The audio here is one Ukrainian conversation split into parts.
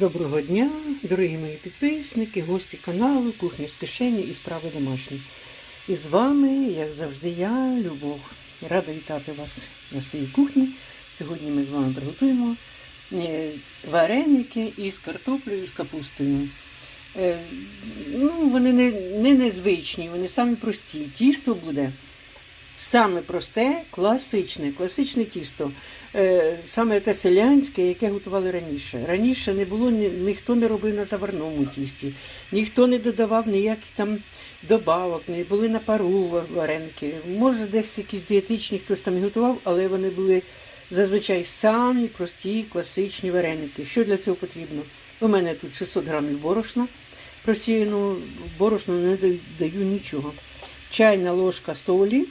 Доброго дня, дорогі мої підписники, гості каналу, кухня з кишені і справи домашні. І з вами, як завжди, я, Любов. Рада вітати вас на своїй кухні. Сьогодні ми з вами приготуємо е, вареники із картоплею, з капустою. Е, Ну, вони не, не незвичні, вони самі прості. Тісто буде саме просте, класичне, класичне тісто. Е, Саме те селянське, яке готували раніше. Раніше не було ніхто не робив на заварному тісті, ніхто не додавав ніяких там добавок, не були на пару вареники. Може, десь якісь дієтичні хтось там готував, але вони були зазвичай самі прості класичні вареники. Що для цього потрібно? У мене тут 600 грамів борошна. Просіяну борошну не даю нічого. Чайна ложка солі,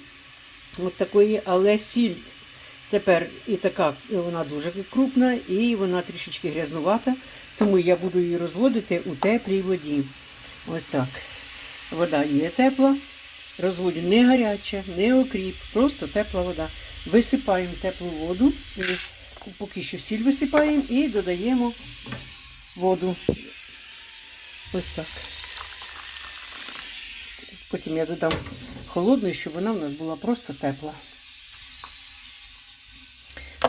от такої, але сіль тепер і така, вона дуже крупна, і вона трішечки грязнувата, тому я буду її розводити у теплій воді. Ось так. Вода є тепла, розводю не гаряча, не окріп, просто тепла вода. Висипаємо теплу воду, поки що сіль висипаємо і додаємо воду. Ось так. Потім я додам холодну, щоб вона в нас була просто тепла.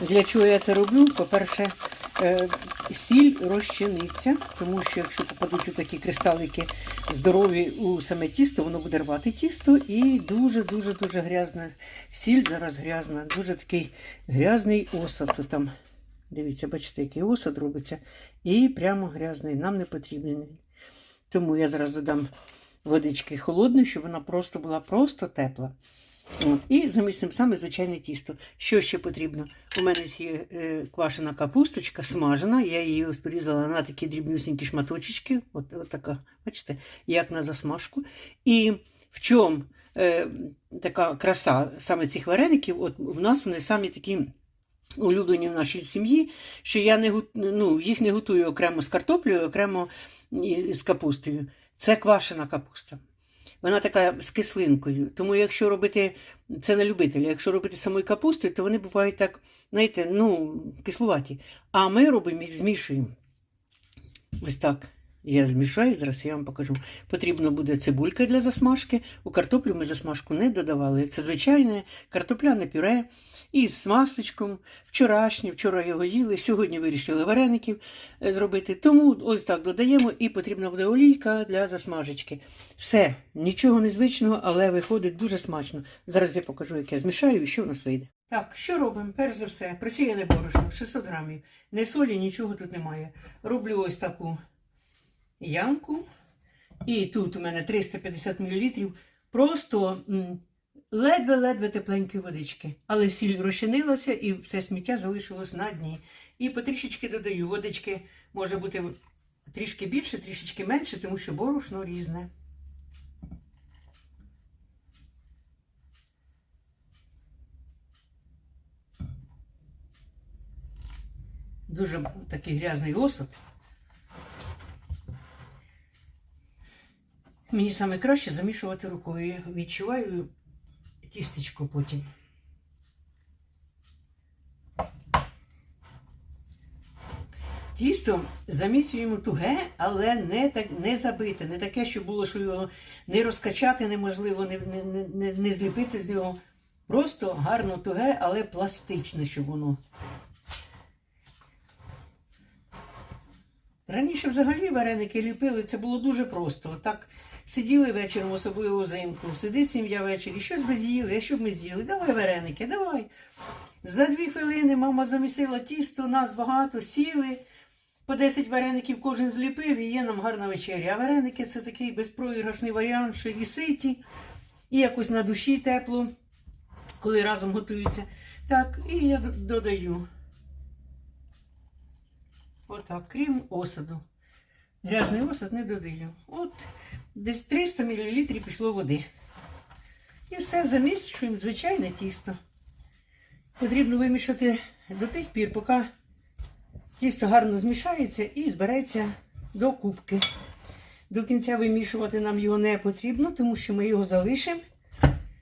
Для чого я це роблю? По-перше, е, сіль розчиниться, тому що якщо попадуть у такі кристалики здорові у саме тісто, воно буде рвати тісто і дуже-дуже-дуже грязна сіль, зараз грязна, дуже такий грязний осад. Там, дивіться, бачите, який осад робиться. І прямо грязний, нам не потрібен. Тому я зараз додам водички холодної, щоб вона просто була просто тепла. І замісимо саме звичайне тісто. Що ще потрібно? У мене є е, квашена капусточка, смажена. Я її порізала на такі дрібнюсінькі шматочки. От, от така, бачите, як на засмажку. І в чому е, така краса саме цих вареників? От в нас вони самі такі. Улюблені в нашій сім'ї, що я не ну, їх не готую окремо з картоплею, окремо з капустою. Це квашена капуста. Вона така з кислинкою. Тому якщо робити це на любителя, якщо робити самою капустою, то вони бувають так, знаєте, ну, кислуваті. А ми робимо їх змішуємо. Ось так. Я змішаю, зараз я вам покажу. Потрібно буде цибулька для засмажки. У картоплю ми засмажку не додавали. Це звичайне картопляне пюре із масличком. Вчорашнє, вчора його їли, сьогодні вирішили вареників е, зробити. Тому ось так додаємо і потрібна буде олійка для засмажечки. Все, нічого незвичного, але виходить дуже смачно. Зараз я покажу, як я змішаю і що в нас вийде. Так, що робимо? Перш за все, просіяне борошно, 600 грамів. Не солі, нічого тут немає. Роблю ось таку ямку. І тут у мене 350 мл. Просто ледве-ледве тепленької водички. Але сіль розчинилася і все сміття залишилось на дні. І потрішечки додаю. Водички може бути трішки більше, трішечки менше, тому що борошно різне. Дуже такий грязний осад. Мені саме краще замішувати рукою. Я відчуваю тістечко потім. Тісто замісюємо туге, але не так не забите, не таке, що було, що його не розкачати неможливо, не, не, не- не, не зліпити з нього. Просто гарно туге, але пластичне, щоб воно. Раніше взагалі вареники ліпили, це було дуже просто. Так сиділи вечором, особливо взимку, сидить сім'я ввечері, щось би з'їли, а що б ми з'їли? Давай вареники, давай. За дві хвилини мама замісила тісто, нас багато, сіли. По 10 вареників кожен зліпив і є нам гарна вечеря. А вареники це такий безпроіграшний варіант, що і ситі, і якось на душі тепло, коли разом готуються. Так, і я додаю. Отак, крім осаду. Грязний осад не додаю. От десь 300 мл пішло води. І все замішуємо звичайне тісто. Потрібно вимішати до тих пір, поки тісто гарно змішається і збереться до кубки. До кінця вимішувати нам його не потрібно, тому що ми його залишимо,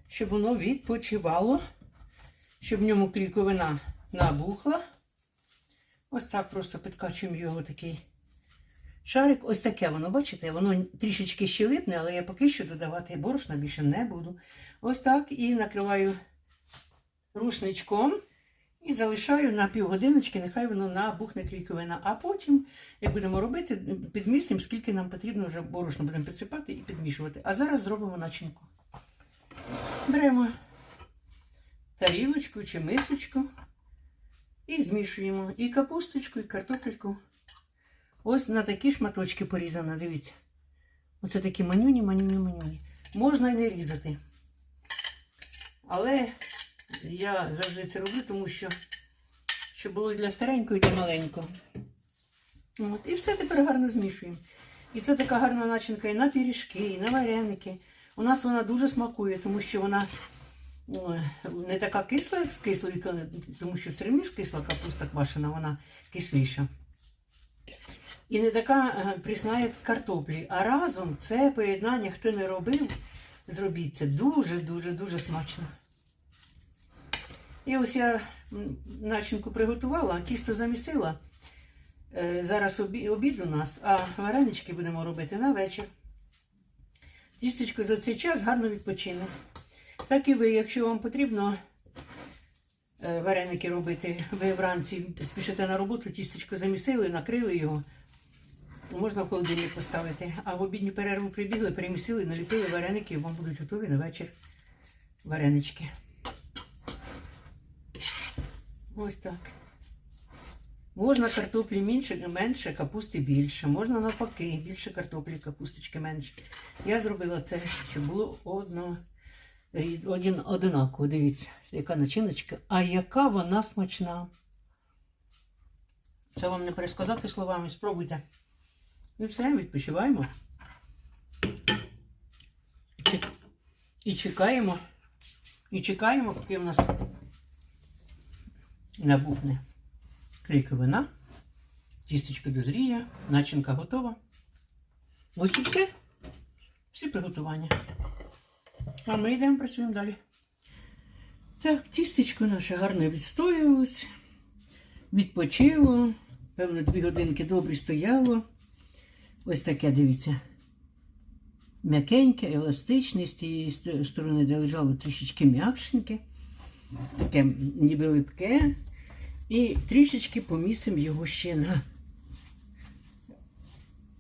щоб воно відпочивало, щоб в ньому кліковина набухла. Ось так просто підкачуємо його такий шарик. Ось таке воно, бачите, воно трішечки ще липне, але я поки що додавати борошна більше не буду. Ось так і накриваю рушничком і залишаю на півгодиночки, нехай воно набухне клейковина. А потім, як будемо робити, підмістимо, скільки нам потрібно вже борошна будемо підсипати і підмішувати. А зараз зробимо начинку. Беремо тарілочку чи мисочку і змішуємо і капусточку, і картопельку. Ось на такі шматочки порізано, дивіться. Оце такі манюні, манюні, манюні. Можна і не різати. Але я завжди це роблю, тому що щоб було для старенького, і для маленького. От, і все тепер гарно змішуємо. І це така гарна начинка і на пиріжки, і на вареники. У нас вона дуже смакує, тому що вона ну, не така кисла, як з кислої, тому що все одно ж кисла капуста квашена, вона кисліша. І не така е, прісна, як з картоплі. А разом це поєднання, хто не робив, зробіть це дуже-дуже дуже смачно. І ось я начинку приготувала, тісто замісила. Е, Зараз обід у нас, а варенички будемо робити на вечір. Тістечко за цей час гарно відпочине. Так і ви, якщо вам потрібно е, вареники робити, ви вранці спішите на роботу, тістечко замісили, накрили його. Можна в холодильник поставити. А в обідню перерву прибігли, перемісили, наліпили вареники, і вам будуть готові на вечір варенички. Ось так. Можна картоплі менше, менше, капусти більше. Можна навпаки, більше картоплі, капусточки менше. Я зробила це, щоб було одно, один, одинаково. Дивіться, яка начиночка. А яка вона смачна. Це вам не пересказати словами, спробуйте. І все, відпочиваємо. І чекаємо. І чекаємо, поки в нас набухне клейковина. Тістечко дозріє, начинка готова. Ось і все. Всі приготування. А ми йдемо працюємо далі. Так, тістечко наше гарно відстоялось, відпочило. Певно, дві годинки добре стояло. Ось таке, дивіться. М'якеньке, еластичне, з тієї сторони, де лежало трішечки м'якшеньке, таке ніби липке. І трішечки помісимо його ще на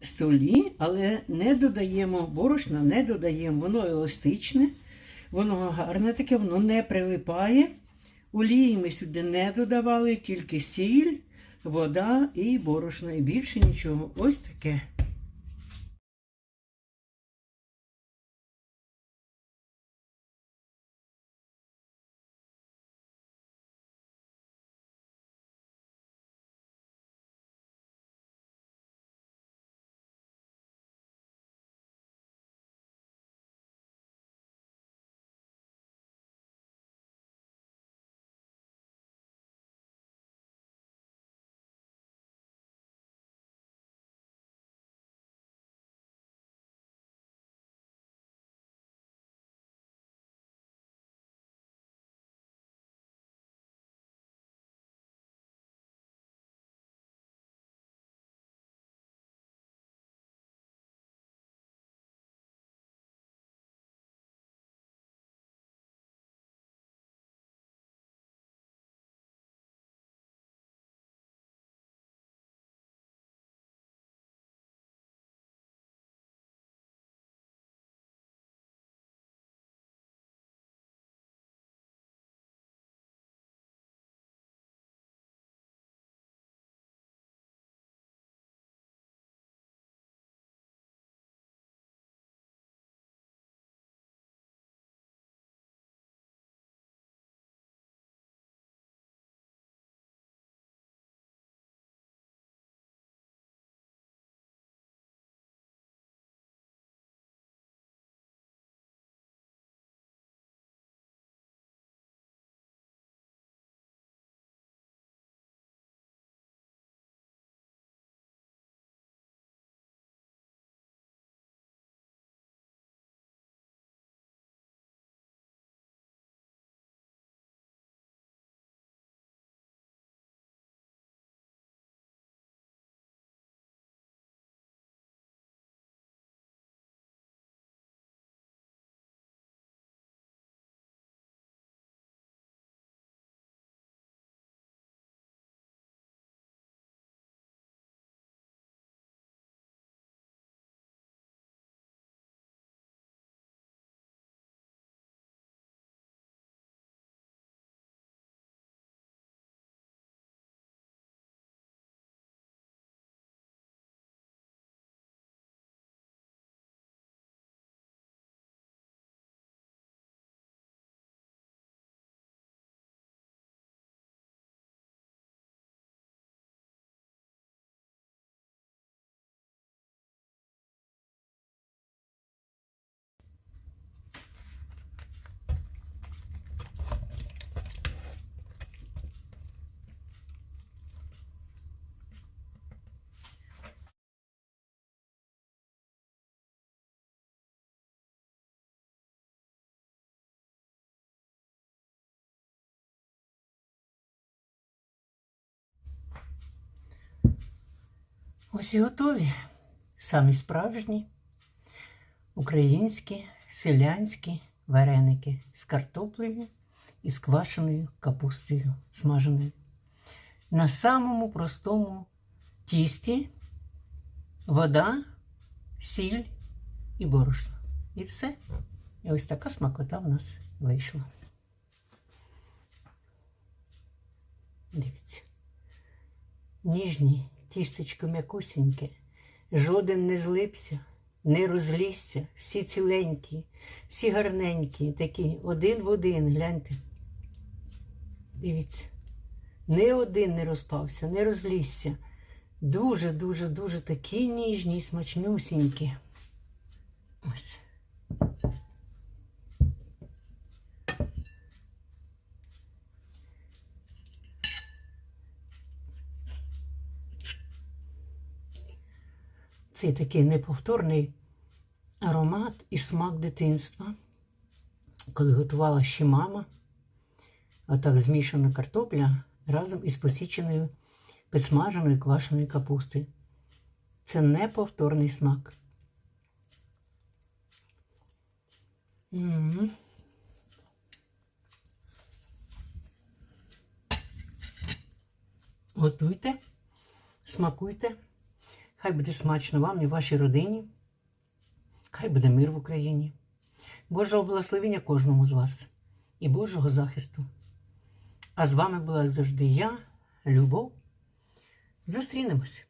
столі, але не додаємо борошна, не додаємо. Воно еластичне, воно гарне таке, воно не прилипає. Олії ми сюди не додавали, тільки сіль, вода і борошно. І більше нічого. Ось таке. Ось і готові. Самі справжні українські селянські вареники з картоплею і з квашеною капустою смаженою. На самому простому тісті вода, сіль і борошно. І все. І ось така смакота в нас вийшла. Дивіться. Ніжні, тістечко м'якусіньке, жоден не злипся, не розлізся, всі ціленькі, всі гарненькі, такі один в один, гляньте. Дивіться. Ні один не розпався, не розлізся. Дуже, дуже, такі ніжні смачнюсінькі. Ось. Цей такий неповторний аромат і смак дитинства, коли готувала ще мама, отак змішана картопля разом із посіченою підсмаженою квашеною капустою. Це неповторний смак. М. Готуйте, смакуйте. Хай буде смачно вам і вашій родині. Хай буде мир в Україні. Божого благословення кожному з вас і Божого захисту. А з вами була як завжди я, Любов. Зустрінемось.